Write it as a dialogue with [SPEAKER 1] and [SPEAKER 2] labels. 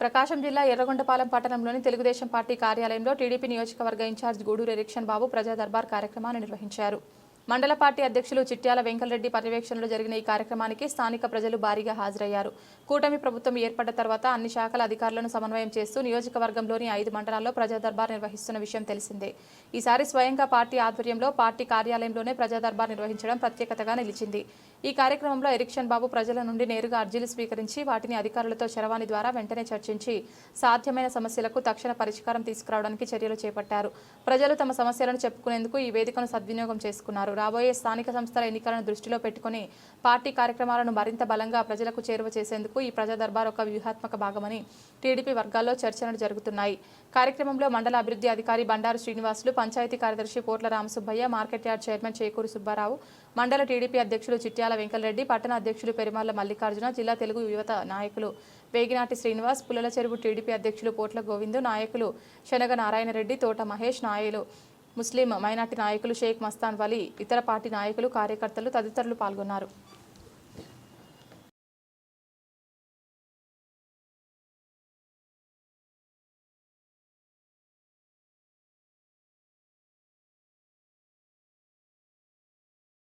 [SPEAKER 1] ప్రకాశం జిల్లా ఎర్రగొండపాలెం పట్టణంలోని తెలుగుదేశం పార్టీ కార్యాలయంలో టీడీపీ నియోజకవర్గ ఇన్ఛార్జ్ గూడూరు ఎరిక్షన్ బాబు ప్రజా దర్బార్ కార్యక్రమాన్ని నిర్వహించారు. మండల పార్టీ అధ్యక్షులు చిట్యాల వెంకలరెడ్డి పర్యవేక్షణలో జరిగిన ఈ కార్యక్రమానికి స్థానిక ప్రజలు భారీగా హాజరయ్యారు. కూటమి ప్రభుత్వం ఏర్పడ్డ తర్వాత అన్ని శాఖల అధికారులను సమన్వయం చేస్తూ నియోజకవర్గంలోని ఐదు మండలాల్లో ప్రజా దర్బార్ నిర్వహిస్తున్న విషయం తెలిసిందే. ఈసారి స్వయంగా పార్టీ ఆధ్వర్యంలో పార్టీ కార్యాలయంలోనే ప్రజా దర్బార్ నిర్వహించడం ప్రత్యేకతగా నిలిచింది. ఈ కార్యక్రమంలో ఎరిక్షన్ బాబు ప్రజల నుండి నేరుగా అర్జీలు స్వీకరించి వాటిని అధికారులతో చరవాణి ద్వారా వెంటనే చర్చించి సాధ్యమైన సమస్యలకు తక్షణ పరిష్కారం తీసుకురావడానికి చర్యలు చేపట్టారు. ప్రజలు తమ సమస్యలను చెప్పుకునేందుకు ఈ వేదికను సద్వినియోగం చేసుకున్నారు. రాబోయే స్థానిక సంస్థల ఎన్నికలను దృష్టిలో పెట్టుకుని పార్టీ కార్యక్రమాలను మరింత బలంగా ప్రజలకు చేరువ చేసేందుకు ఈ ప్రజా దర్బార్ ఒక వ్యూహాత్మక భాగమని టీడీపీ వర్గాల్లో చర్చలు జరుగుతున్నాయి. కార్యక్రమంలో మండల అభివృద్ధి అధికారి బండారు శ్రీనివాసులు పంచాయతీ కార్యదర్శి Potla Ramasubbaiah market yard chairman Chekuru Subbarao మండల టీడీపీ అధ్యక్షులు చిట్యాల వెంకలరెడ్డి పట్టణ అధ్యక్షులు పెరుమాళ్ళ మల్లికార్జున జిల్లా తెలుగు యువత నాయకులు వేగినాటి శ్రీనివాస్ పుల్లల చెరువు టీడీపీ అధ్యక్షులు పోట్ల గోవిందు నాయకులు శనగ నారాయణరెడ్డి తోట మహేష్ నాయలు. ముస్లిం మైనార్టీ నాయకులు షేక్ మస్తాన్ వలీ ఇతర పార్టీ నాయకులు కార్యకర్తలు తదితరులు పాల్గొన్నారు.